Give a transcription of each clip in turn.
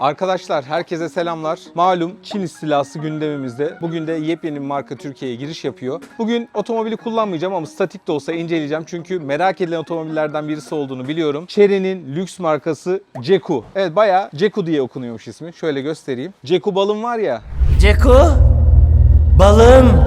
Arkadaşlar herkese selamlar. Malum Çin istilası gündemimizde. Bugün de yepyeni bir marka Türkiye'ye giriş yapıyor. Bugün otomobili kullanmayacağım ama statik de olsa inceleyeceğim. Çünkü merak edilen otomobillerden birisi olduğunu biliyorum. Chery'nin lüks markası Ceku. Evet bayağı Ceku diye okunuyormuş ismi. Şöyle göstereyim. Ceku balım var ya. Ceku, balım.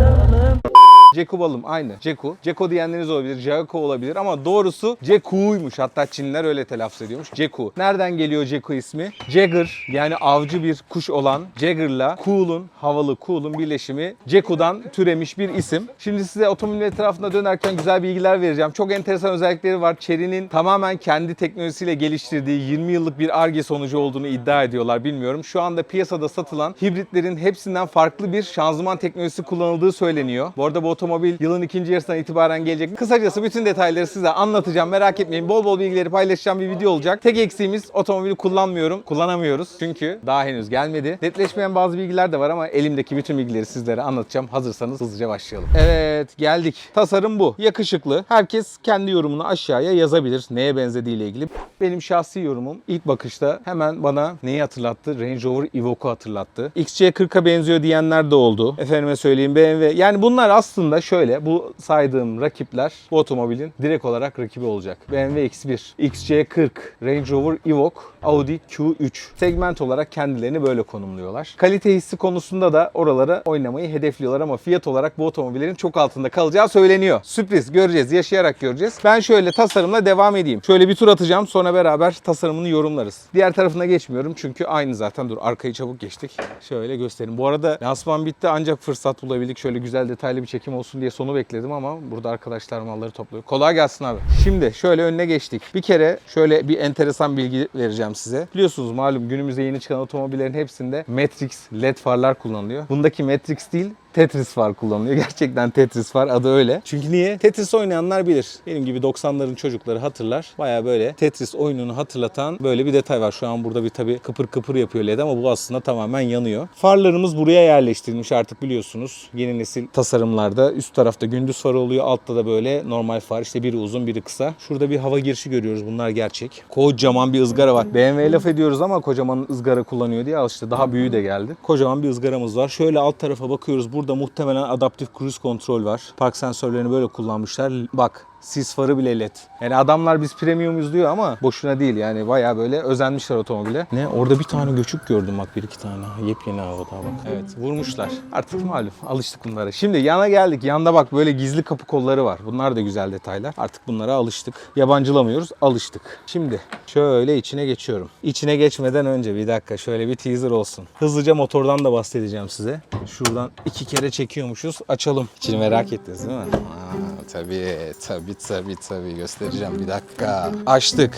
Ceku balım aynı. Ceku. Ceko diyenleriniz olabilir. Jaco olabilir ama doğrusu Ceku'ymuş. Hatta Çinliler öyle telaffuz ediyormuş. Ceku. Nereden geliyor Ceku ismi? Jagger yani avcı bir kuş olan Jagger'la Cool'un, havalı Cool'un birleşimi Ceku'dan türemiş bir isim. Şimdi size otomobil etrafında dönerken güzel bilgiler vereceğim. Çok enteresan özellikleri var. Chery'nin tamamen kendi teknolojisiyle geliştirdiği 20 yıllık bir ARGE sonucu olduğunu iddia ediyorlar. Bilmiyorum. Şu anda piyasada satılan hibritlerin hepsinden farklı bir şanzıman teknolojisi kullanıldığı söyleniyor. Bu arada bu otomobil yılın ikinci yarısından itibaren gelecek. Kısacası bütün detayları size anlatacağım. Merak etmeyin. Bol bol bilgileri paylaşacağım bir video olacak. Tek eksiğimiz otomobili kullanmıyorum. Kullanamıyoruz. Çünkü daha henüz gelmedi. Netleşmeyen bazı bilgiler de var ama elimdeki bütün bilgileri sizlere anlatacağım. Hazırsanız hızlıca başlayalım. Evet geldik. Tasarım bu. Yakışıklı. Herkes kendi yorumunu aşağıya yazabilir. Neye benzediğiyle ilgili. Benim şahsi yorumum ilk bakışta hemen bana neyi hatırlattı? Range Rover Evoque'u hatırlattı. XC40'a benziyor diyenler de oldu. Efendime söyleyeyim BMW. Yani bunlar aslında şöyle bu saydığım rakipler bu otomobilin direkt olarak rakibi olacak. BMW X1, XC40, Range Rover Evoque, Audi Q3. Segment olarak kendilerini böyle konumluyorlar. Kalite hissi konusunda da oralara oynamayı hedefliyorlar ama fiyat olarak bu otomobillerin çok altında kalacağı söyleniyor. Sürpriz göreceğiz, yaşayarak göreceğiz. Ben şöyle tasarımla devam edeyim. Şöyle bir tur atacağım sonra beraber tasarımını yorumlarız. Diğer tarafına geçmiyorum çünkü aynı zaten. Dur arkayı çabuk geçtik. Şöyle göstereyim. Bu arada lansman bitti ancak fırsat bulabildik. Şöyle güzel detaylı bir çekim olsun diye sonu bekledim ama burada arkadaşlar malları topluyor. Kolay gelsin abi. Şimdi şöyle önüne geçtik. Bir kere şöyle bir enteresan bilgi vereceğim size. Biliyorsunuz malum günümüzde yeni çıkan otomobillerin hepsinde Matrix LED farlar kullanılıyor. Bundaki Matrix değil Tetris far kullanılıyor. Gerçekten Tetris far adı öyle. Çünkü niye? Tetris oynayanlar bilir. Benim gibi 90'ların çocukları hatırlar. Baya böyle Tetris oyununu hatırlatan böyle bir detay var. Şu an burada bir tabi kıpır kıpır yapıyor LED ama bu aslında tamamen yanıyor. Farlarımız buraya yerleştirilmiş artık biliyorsunuz. Yeni nesil tasarımlarda üst tarafta gündüz farı oluyor. Altta da böyle normal far. İşte biri uzun biri kısa. Şurada bir hava girişi görüyoruz. Bunlar gerçek. Kocaman bir ızgara var. BMW laf ediyoruz ama kocaman ızgara kullanıyor diye al işte daha büyüğü de geldi. Kocaman bir ızgaramız var. Şöyle alt tarafa bakıyoruz. Burada muhtemelen adaptif cruise kontrol var. Park sensörlerini böyle kullanmışlar. Bak sis farı bile led. Yani adamlar biz premiumuz diyor ama boşuna değil yani bayağı böyle özenmişler otomobile. Ne orada bir tane göçük gördüm bak bir iki tane. Yepyeni havada bak. Evet vurmuşlar. Artık malum alıştık bunlara. Şimdi yana geldik. Yanda bak böyle gizli kapı kolları var. Bunlar da güzel detaylar. Artık bunlara alıştık. Yabancılamıyoruz alıştık. Şimdi şöyle içine geçiyorum. İçine geçmeden önce bir dakika şöyle bir teaser olsun. Hızlıca motordan da bahsedeceğim size. Şuradan iki kere çekiyormuşuz. Açalım. İçini merak ettiniz değil mi? Aa, tabii tabii tabii tabii göstereceğim bir dakika. Açtık.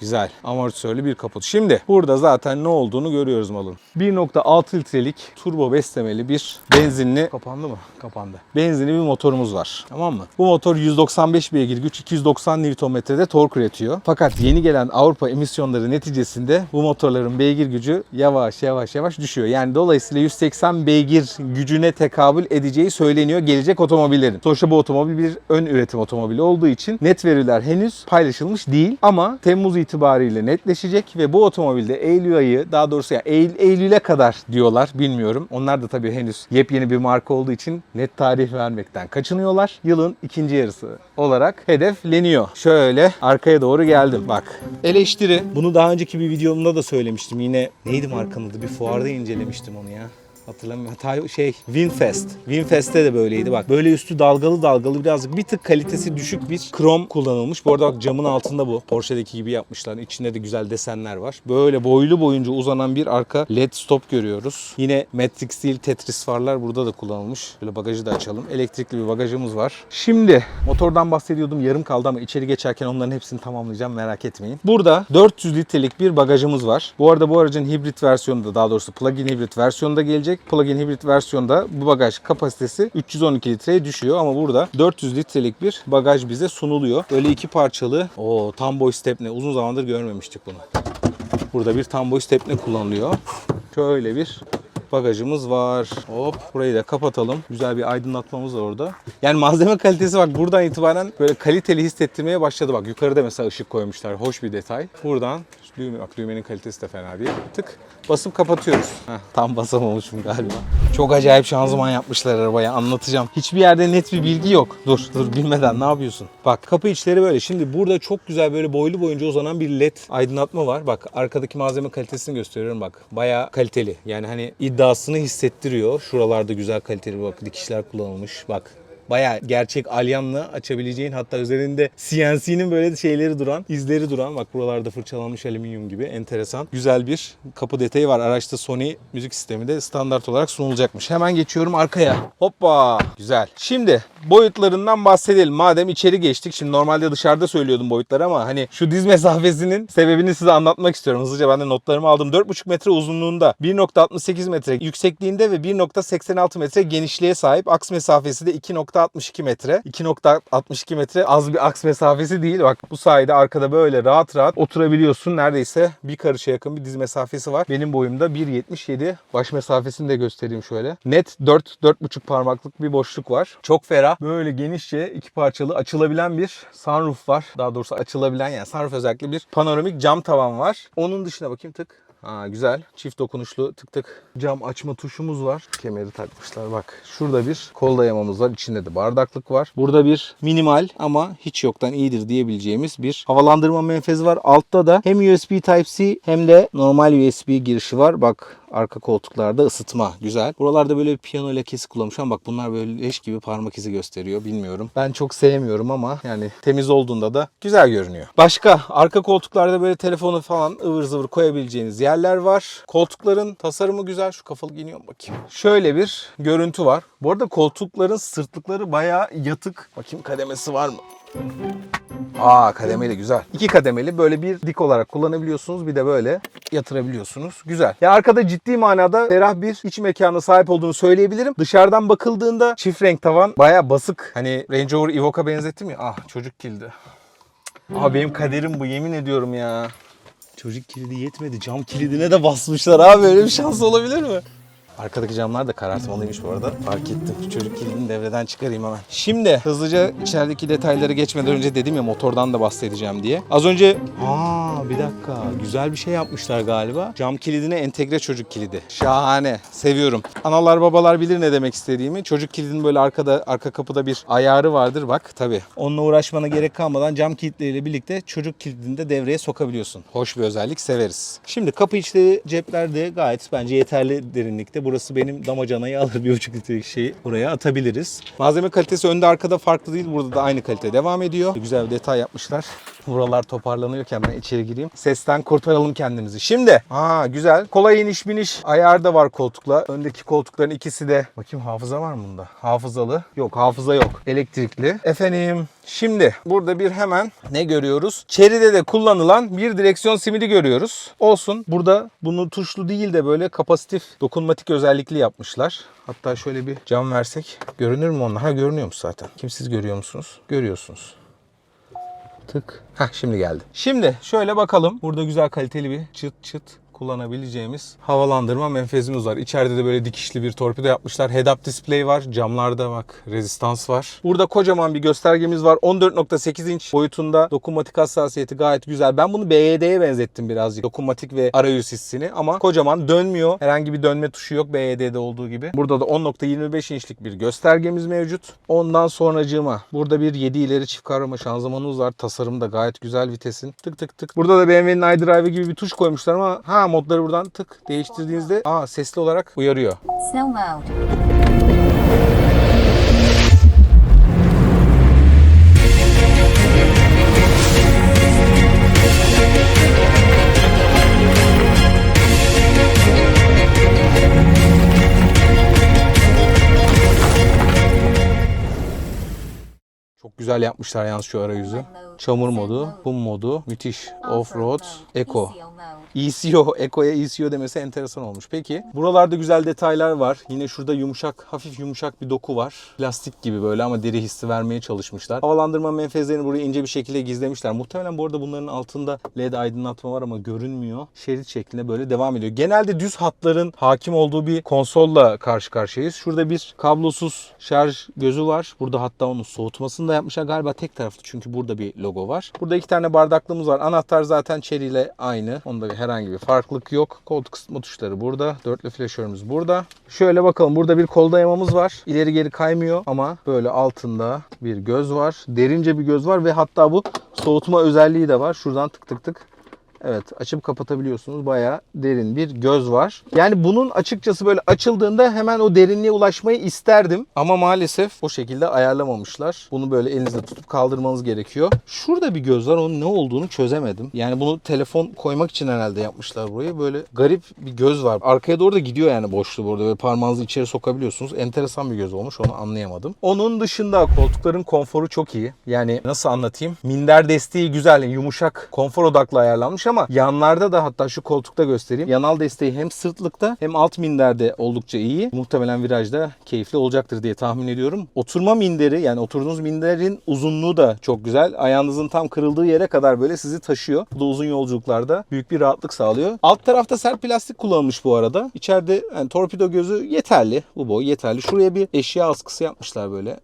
Güzel. Amortisörlü bir kaput. Şimdi burada zaten ne olduğunu görüyoruz malın. 1.6 litrelik turbo beslemeli bir benzinli kapandı mı? Kapandı. Benzinli bir motorumuz var. Tamam mı? Bu motor 195 beygir güç 290 Nm'de tork üretiyor. Fakat yeni gelen Avrupa emisyonları neticesinde bu motorların beygir gücü yavaş yavaş yavaş düşüyor. Yani dolayısıyla 180 beygir gücüne tekabül edeceği söyleniyor gelecek otomobillerin. Sonuçta bu otomobil bir ön üretim otomobili olduğu için net veriler henüz paylaşılmış değil ama Temmuz itibariyle netleşecek ve bu otomobilde Eylül ayı daha doğrusu yani Eylül, Eylül'e kadar diyorlar bilmiyorum. Onlar da tabii henüz yepyeni bir marka olduğu için net tarih vermekten kaçınıyorlar. Yılın ikinci yarısı olarak hedefleniyor. Şöyle arkaya doğru geldim bak. Eleştiri. Bunu daha önceki bir videomda da söylemiştim. Yine neydi markanın adı? Bir fuarda incelemiştim onu ya. Hatırlamıyorum. Hatta şey Winfest. Winfest'te de böyleydi bak. Böyle üstü dalgalı dalgalı birazcık bir tık kalitesi düşük bir krom kullanılmış. Bu arada bak camın altında bu. Porsche'deki gibi yapmışlar. İçinde de güzel desenler var. Böyle boylu boyunca uzanan bir arka led stop görüyoruz. Yine Matrix değil Tetris farlar burada da kullanılmış. Böyle bagajı da açalım. Elektrikli bir bagajımız var. Şimdi motordan bahsediyordum. Yarım kaldı ama içeri geçerken onların hepsini tamamlayacağım. Merak etmeyin. Burada 400 litrelik bir bagajımız var. Bu arada bu aracın hibrit versiyonu da daha doğrusu plug-in hibrit versiyonu da gelecek. Plug-in hibrit versiyonda bu bagaj kapasitesi 312 litreye düşüyor ama burada 400 litrelik bir bagaj bize sunuluyor. Böyle iki parçalı. O tam boy stepne. Uzun zamandır görmemiştik bunu. Burada bir tam boy stepne kullanılıyor. Şöyle bir bagajımız var. Hop burayı da kapatalım. Güzel bir aydınlatmamız var orada. Yani malzeme kalitesi bak buradan itibaren böyle kaliteli hissettirmeye başladı. Bak yukarıda mesela ışık koymuşlar. Hoş bir detay. Buradan Düğme, bak düğmenin kalitesi de fena değil. Tık basıp kapatıyoruz. Heh, tam basamamışım galiba. Çok acayip şanzıman yapmışlar arabaya anlatacağım. Hiçbir yerde net bir bilgi yok. Dur dur bilmeden ne yapıyorsun? Bak kapı içleri böyle. Şimdi burada çok güzel böyle boylu boyunca uzanan bir led aydınlatma var. Bak arkadaki malzeme kalitesini gösteriyorum bak. Baya kaliteli. Yani hani iddiasını hissettiriyor. Şuralarda güzel kaliteli bak dikişler kullanılmış. Bak Baya gerçek alyanla açabileceğin hatta üzerinde CNC'nin böyle şeyleri duran, izleri duran bak buralarda fırçalanmış alüminyum gibi enteresan. Güzel bir kapı detayı var. Araçta Sony müzik sistemi de standart olarak sunulacakmış. Hemen geçiyorum arkaya. Hoppa! Güzel. Şimdi boyutlarından bahsedelim. Madem içeri geçtik. Şimdi normalde dışarıda söylüyordum boyutları ama hani şu diz mesafesinin sebebini size anlatmak istiyorum. Hızlıca ben de notlarımı aldım. 4,5 metre uzunluğunda, 1.68 metre yüksekliğinde ve 1.86 metre genişliğe sahip. Aks mesafesi de 2.62 metre. 2.62 metre az bir aks mesafesi değil. Bak bu sayede arkada böyle rahat rahat oturabiliyorsun. Neredeyse bir karışa yakın bir diz mesafesi var. Benim boyumda 1.77. Baş mesafesini de göstereyim şöyle. Net 4 4.5 parmaklık bir boşluk var. Çok ferah. Böyle genişçe iki parçalı açılabilen bir sunroof var. Daha doğrusu açılabilen yani sunroof özellikle bir panoramik cam tavan var. Onun dışına bakayım tık. Ha, güzel. Çift dokunuşlu tık tık cam açma tuşumuz var. Kemeri takmışlar bak. Şurada bir kol dayamamız var. İçinde de bardaklık var. Burada bir minimal ama hiç yoktan iyidir diyebileceğimiz bir havalandırma menfezi var. Altta da hem USB Type-C hem de normal USB girişi var. Bak arka koltuklarda ısıtma. Güzel. Buralarda böyle bir piyano lekesi kullanmış ama bak bunlar böyle leş gibi parmak izi gösteriyor. Bilmiyorum. Ben çok sevmiyorum ama yani temiz olduğunda da güzel görünüyor. Başka arka koltuklarda böyle telefonu falan ıvır zıvır koyabileceğiniz yerler var. Koltukların tasarımı güzel. Şu kafalık iniyor bakayım. Şöyle bir görüntü var. Bu arada koltukların sırtlıkları bayağı yatık. Bakayım kademesi var mı? Aa kademeli güzel. İki kademeli böyle bir dik olarak kullanabiliyorsunuz. Bir de böyle yatırabiliyorsunuz. Güzel. Ya arkada ciddi manada ferah bir iç mekana sahip olduğunu söyleyebilirim. Dışarıdan bakıldığında çift renk tavan baya basık. Hani Range Rover Evoque'a benzettim ya. Ah çocuk kilidi. Aa benim kaderim bu yemin ediyorum ya. Çocuk kilidi yetmedi. Cam kilidine de basmışlar abi. Öyle bir şans olabilir mi? Arkadaki camlar da karartmalıymış bu arada. Fark ettim. Çocuk kilidini devreden çıkarayım hemen. Şimdi hızlıca içerideki detayları geçmeden önce dedim ya motordan da bahsedeceğim diye. Az önce... Aa bir dakika. Güzel bir şey yapmışlar galiba. Cam kilidine entegre çocuk kilidi. Şahane. Seviyorum. Analar babalar bilir ne demek istediğimi. Çocuk kilidinin böyle arkada arka kapıda bir ayarı vardır bak tabi. Onunla uğraşmana gerek kalmadan cam kilitleriyle birlikte çocuk kilidini de devreye sokabiliyorsun. Hoş bir özellik severiz. Şimdi kapı içleri cepler de gayet bence yeterli derinlikte. Burası benim damacanayı alır bir buçuk litrelik şeyi buraya atabiliriz. Malzeme kalitesi önde arkada farklı değil. Burada da aynı kalite devam ediyor. Güzel bir detay yapmışlar. Buralar toparlanıyorken ben içeri gireyim. Sesten kurtaralım kendimizi. Şimdi aa güzel. Kolay iniş biniş ayar da var koltukla. Öndeki koltukların ikisi de. Bakayım hafıza var mı bunda? Hafızalı. Yok hafıza yok. Elektrikli. Efendim Şimdi burada bir hemen ne görüyoruz? Chery'de de kullanılan bir direksiyon simidi görüyoruz. Olsun. Burada bunu tuşlu değil de böyle kapasitif dokunmatik özellikli yapmışlar. Hatta şöyle bir cam versek görünür mü onlar? Ha görünüyormuş zaten. Kim siz görüyor musunuz? Görüyorsunuz. Tık. Heh şimdi geldi. Şimdi şöyle bakalım. Burada güzel kaliteli bir çıt çıt kullanabileceğimiz havalandırma menfezimiz var. İçeride de böyle dikişli bir torpido yapmışlar. Head-up display var. Camlarda bak rezistans var. Burada kocaman bir göstergemiz var. 14.8 inç boyutunda dokunmatik hassasiyeti gayet güzel. Ben bunu BYD'ye benzettim birazcık. Dokunmatik ve arayüz hissini ama kocaman dönmüyor. Herhangi bir dönme tuşu yok BYD'de olduğu gibi. Burada da 10.25 inçlik bir göstergemiz mevcut. Ondan sonracığıma burada bir 7 ileri çift kavrama şanzımanımız var. Tasarım da gayet güzel vitesin. Tık tık tık. Burada da BMW'nin iDrive gibi bir tuş koymuşlar ama ha modları buradan tık değiştirdiğinizde aa sesli olarak uyarıyor. Snow mode. Çok güzel yapmışlar yalnız şu arayüzü. Çamur modu, kum modu, müthiş. Off-road, eco. ECO Eko'ya ECO demesi enteresan olmuş. Peki buralarda güzel detaylar var. Yine şurada yumuşak, hafif yumuşak bir doku var. Plastik gibi böyle ama deri hissi vermeye çalışmışlar. Havalandırma menfezlerini buraya ince bir şekilde gizlemişler. Muhtemelen bu arada bunların altında LED aydınlatma var ama görünmüyor. Şerit şeklinde böyle devam ediyor. Genelde düz hatların hakim olduğu bir konsolla karşı karşıyayız. Şurada bir kablosuz şarj gözü var. Burada hatta onun soğutmasını da yapmışlar. Galiba tek taraflı çünkü burada bir logo var. Burada iki tane bardaklığımız var. Anahtar zaten Cherry ile aynı. Onda herhangi bir farklılık yok. Koltuk ısıtma tuşları burada. Dörtlü flaşörümüz burada. Şöyle bakalım. Burada bir kol dayamamız var. İleri geri kaymıyor ama böyle altında bir göz var. Derince bir göz var ve hatta bu soğutma özelliği de var. Şuradan tık tık tık Evet açıp kapatabiliyorsunuz. Bayağı derin bir göz var. Yani bunun açıkçası böyle açıldığında hemen o derinliğe ulaşmayı isterdim. Ama maalesef o şekilde ayarlamamışlar. Bunu böyle elinizde tutup kaldırmanız gerekiyor. Şurada bir göz var. Onun ne olduğunu çözemedim. Yani bunu telefon koymak için herhalde yapmışlar burayı. Böyle garip bir göz var. Arkaya doğru da gidiyor yani boşluğu burada. Böyle parmağınızı içeri sokabiliyorsunuz. Enteresan bir göz olmuş. Onu anlayamadım. Onun dışında koltukların konforu çok iyi. Yani nasıl anlatayım? Minder desteği güzel. Yumuşak, konfor odaklı ayarlanmış ama yanlarda da hatta şu koltukta göstereyim. Yanal desteği hem sırtlıkta hem alt minderde oldukça iyi. Muhtemelen virajda keyifli olacaktır diye tahmin ediyorum. Oturma minderi yani oturduğunuz minderin uzunluğu da çok güzel. Ayağınızın tam kırıldığı yere kadar böyle sizi taşıyor. Bu da uzun yolculuklarda büyük bir rahatlık sağlıyor. Alt tarafta sert plastik kullanılmış bu arada. İçeride yani torpido gözü yeterli. Bu boy yeterli. Şuraya bir eşya askısı yapmışlar böyle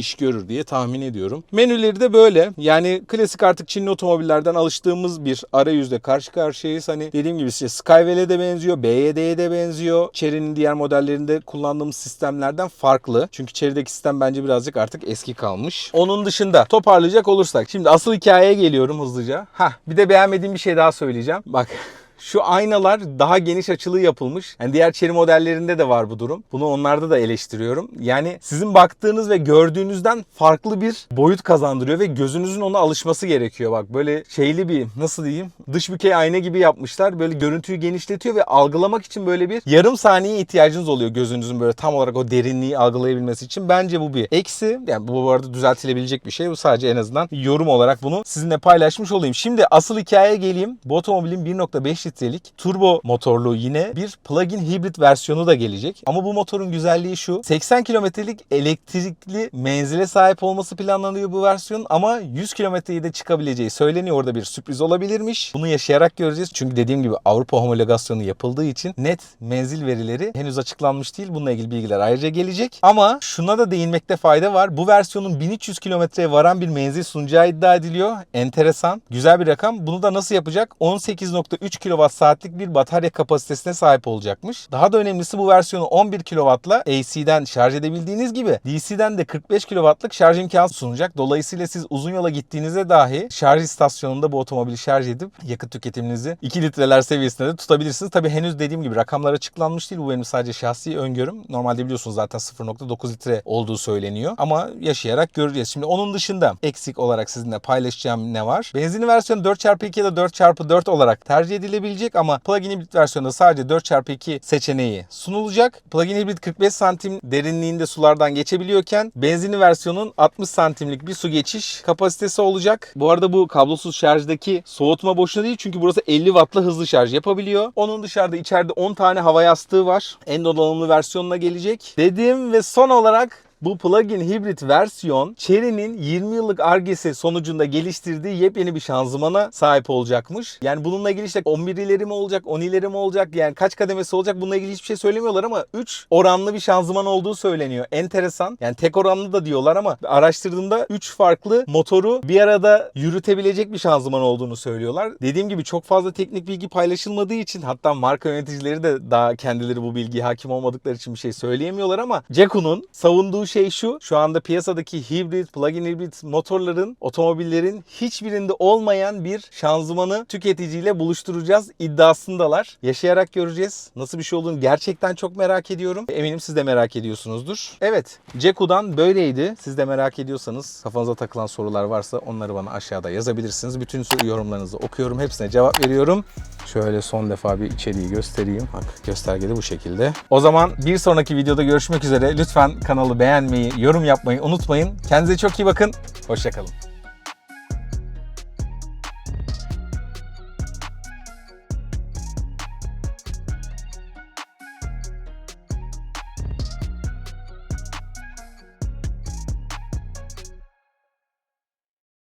iş görür diye tahmin ediyorum. Menüleri de böyle. Yani klasik artık Çinli otomobillerden alıştığımız bir arayüzle karşı karşıyayız. Hani dediğim gibi işte Skywell'e de benziyor, BYD'ye de benziyor. Chery'nin diğer modellerinde kullandığımız sistemlerden farklı. Çünkü Chery'deki sistem bence birazcık artık eski kalmış. Onun dışında toparlayacak olursak. Şimdi asıl hikayeye geliyorum hızlıca. Hah bir de beğenmediğim bir şey daha söyleyeceğim. Bak Şu aynalar daha geniş açılı yapılmış. Yani diğer Chery modellerinde de var bu durum. Bunu onlarda da eleştiriyorum. Yani sizin baktığınız ve gördüğünüzden farklı bir boyut kazandırıyor ve gözünüzün ona alışması gerekiyor. Bak böyle şeyli bir nasıl diyeyim dış bükey ayna gibi yapmışlar. Böyle görüntüyü genişletiyor ve algılamak için böyle bir yarım saniye ihtiyacınız oluyor gözünüzün böyle tam olarak o derinliği algılayabilmesi için. Bence bu bir eksi. Yani bu arada düzeltilebilecek bir şey. Bu sadece en azından yorum olarak bunu sizinle paylaşmış olayım. Şimdi asıl hikayeye geleyim. Bu otomobilin 1.5 litrelik turbo motorlu yine bir plug-in hibrit versiyonu da gelecek. Ama bu motorun güzelliği şu. 80 kilometrelik elektrikli menzile sahip olması planlanıyor bu versiyon ama 100 kilometreyi de çıkabileceği söyleniyor. Orada bir sürpriz olabilirmiş. Bunu yaşayarak göreceğiz. Çünkü dediğim gibi Avrupa homologasyonu yapıldığı için net menzil verileri henüz açıklanmış değil. Bununla ilgili bilgiler ayrıca gelecek. Ama şuna da değinmekte fayda var. Bu versiyonun 1300 kilometreye varan bir menzil sunacağı iddia ediliyor. Enteresan. Güzel bir rakam. Bunu da nasıl yapacak? 18.3 kWh saatlik bir batarya kapasitesine sahip olacakmış. Daha da önemlisi bu versiyonu 11 kW'la AC'den şarj edebildiğiniz gibi DC'den de 45 kW'lık şarj imkanı sunacak. Dolayısıyla siz uzun yola gittiğinizde dahi şarj istasyonunda bu otomobili şarj edip yakıt tüketiminizi 2 litreler seviyesinde de tutabilirsiniz. Tabi henüz dediğim gibi rakamlar açıklanmış değil. Bu benim sadece şahsi öngörüm. Normalde biliyorsunuz zaten 0.9 litre olduğu söyleniyor. Ama yaşayarak göreceğiz. Şimdi onun dışında eksik olarak sizinle paylaşacağım ne var? Benzinli versiyonu 4x2 ya da 4x4 olarak tercih edilebilecek ama plug-in hibrit versiyonunda sadece 4x2 seçeneği sunulacak. Plug-in hibrit 45 santim derinliğinde sulardan geçebiliyorken benzinli versiyonun 60 santimlik bir su geçiş kapasitesi olacak. Bu arada bu kablosuz şarjdaki soğutma boşuna değil çünkü burası 50 wattla hızlı şarj yapabiliyor. Onun dışarıda içeride 10 tane hava yastığı var. En donanımlı versiyonuna gelecek. Dedim ve son olarak bu plug-in hibrit versiyon Chery'nin 20 yıllık argesi sonucunda geliştirdiği yepyeni bir şanzımana sahip olacakmış. Yani bununla ilgili işte 11 ileri mi olacak, 10 ileri mi olacak yani kaç kademesi olacak bununla ilgili hiçbir şey söylemiyorlar ama 3 oranlı bir şanzıman olduğu söyleniyor. Enteresan. Yani tek oranlı da diyorlar ama araştırdığımda 3 farklı motoru bir arada yürütebilecek bir şanzıman olduğunu söylüyorlar. Dediğim gibi çok fazla teknik bilgi paylaşılmadığı için hatta marka yöneticileri de daha kendileri bu bilgiye hakim olmadıkları için bir şey söyleyemiyorlar ama Ceko'nun savunduğu şey şu. Şu anda piyasadaki hibrit, plug-in hibrit motorların, otomobillerin hiçbirinde olmayan bir şanzımanı tüketiciyle buluşturacağız iddiasındalar. Yaşayarak göreceğiz. Nasıl bir şey olduğunu gerçekten çok merak ediyorum. Eminim siz de merak ediyorsunuzdur. Evet, Ceko'dan böyleydi. Siz de merak ediyorsanız, kafanıza takılan sorular varsa onları bana aşağıda yazabilirsiniz. Bütün yorumlarınızı okuyorum. Hepsine cevap veriyorum. Şöyle son defa bir içeriği göstereyim. Bak göstergede bu şekilde. O zaman bir sonraki videoda görüşmek üzere. Lütfen kanalı beğenmeyi, yorum yapmayı unutmayın. Kendinize çok iyi bakın. Hoşçakalın.